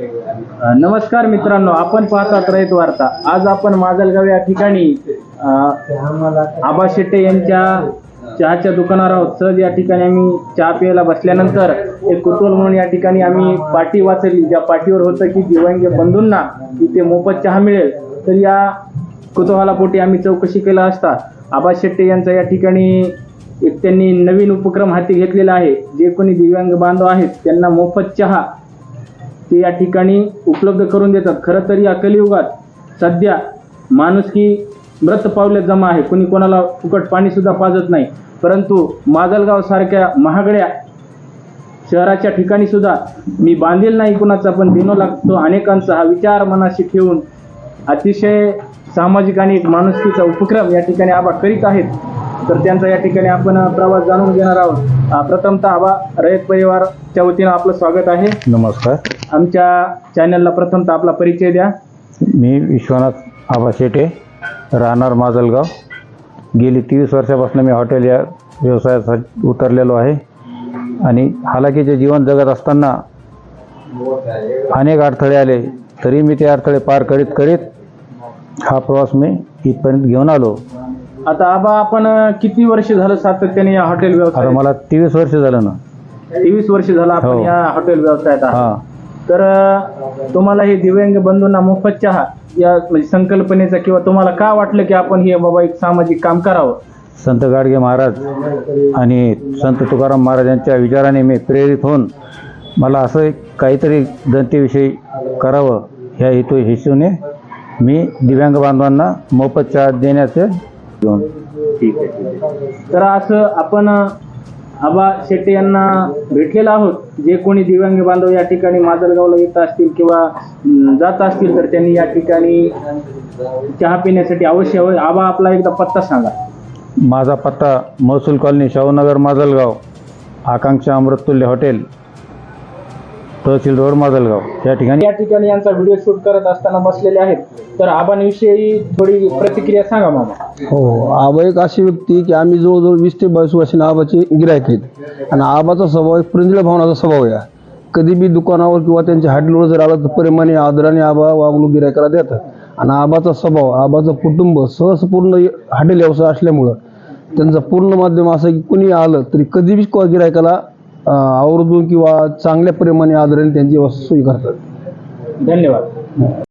नमस्कार मित्रांनो आपण पाहतात रयत वार्ता. आज आपण माजलगाव या ठिकाणी आबा शेट्टे यांच्या चहाच्या दुकानावर आहोत. सहज या ठिकाणी आम्ही चहा प्यायला बसल्यानंतर एक कुतूहल म्हणून या ठिकाणी आम्ही पाटी वाचली. ज्या पाटीवर होतं की दिव्यांग बंधूंना इथे मोफत चहा मिळेल तर या कुतूहलापोटी आम्ही चौकशी केला असता. आबा शेट्टे यांचा या ठिकाणी एक त्यांनी नवीन उपक्रम हाती घेतलेला आहे. जे कोणी दिव्यांग बांधव आहेत त्यांना मोफत चहा ते या ठिकाणी उपलब्ध करून देतात. खरं तर या कलियुगात सध्या माणुसकी मृत पावले जमा आहे. कोणी कोणाला फुकट पाणीसुद्धा पाजत नाही. परंतु माजलगावसारख्या महागड्या शहराच्या ठिकाणी सुद्धा मी बांधील नाही कुणाचा पण देणं लागतो अनेकांचा हा विचार मनाशी ठेवून अतिशय सामाजिक आणि एक माणुसकीचा उपक्रम या ठिकाणी आबा करीत आहेत. तर त्यांचा या ठिकाणी आपण प्रवास जाणून घेणार आहोत. प्रथमतः आबा रयत परिवारच्या वतीनं आपलं स्वागत आहे. नमस्कार. आमच्या चॅनलला प्रथमतः आपला परिचय द्या. मी विश्वनाथ आबा शेटे राहणार माजलगाव. गेली तेवीस वर्षापासून मी हॉटेल या व्यवसायासाठी उतरलेलो आहे. आणि हालाकीचे जीवन जगत असताना अनेक अडथळे आले तरी मी ते अडथळे पार करीत करीत हा प्रवास मी इथपर्यंत घेऊन आलो. आता आबा आपण किती वर्ष झालं सातत्याने या हॉटेल व्यवसाय मला तेवीस वर्ष झालं ना. तेवीस वर्ष झालं आपण हो. या हॉटेल व्यवसायात आहात. हां. तर तुम्हाला हे दिव्यांग बंधूंना मोफत चहा या म्हणजे संकल्पनेचा किंवा तुम्हाला का वाटलं की आपण हे बाबा एक सामाजिक काम करावं? संत गाडगे महाराज आणि संत तुकाराम महाराज यांच्या विचाराने मी प्रेरित होऊन मला असं एक काहीतरी जनतेविषयी करावं ह्या हेतू हेतूने मी दिव्यांग बांधवांना मोफत चहा देण्याचे घेऊन. ठीक आहे ठीक आहे तर असं आपण आबा शेट्टी यांना भेटलेलो आहोत. जे कोणी दिव्यांग बांधव या ठिकाणी माजलगावला येत असतील किंवा जात असतील तर त्यांनी या ठिकाणी चहा पिण्यासाठी अवश्य हवं. आबा आपला एकदा पत्ता सांगा. माझा पत्ता महसूल colony Shahunagar Majalgaon Akanksha Amruttulya hotel. Tehsil road Majalgaon. या ठिकाणी या ठिकाणी यांचा व्हिडिओ शूट करत असताना बसलेले आहेत. तर आबांविषयी थोडी प्रतिक्रिया सांगा मामा. हो आबा एक अशी व्यक्ती की आम्ही जवळजवळ वीस ते बावीस वर्षांनी आबाचे गिरायक आहेत. आणि आबाचा स्वभाव एक प्रिंजळ भावनाचा स्वभाव आहे. कधी बी दुकानावर किंवा त्यांच्या हॉटेलवर जर आलं तर प्रेमाने आदराने आबा वागणूक गिरायकाला देतात. आणि आबाचा स्वभाव आबाचं कुटुंब सहजपूर्ण हॉटेल व्यवसाय असल्यामुळं त्यांचं पूर्ण माध्यम असं की कुणी आलं तरी कधी बी गिरायकाला आवर्जून किंवा चांगल्या प्रेमाने आदराने त्यांची सोयी करतात धन्यवाद.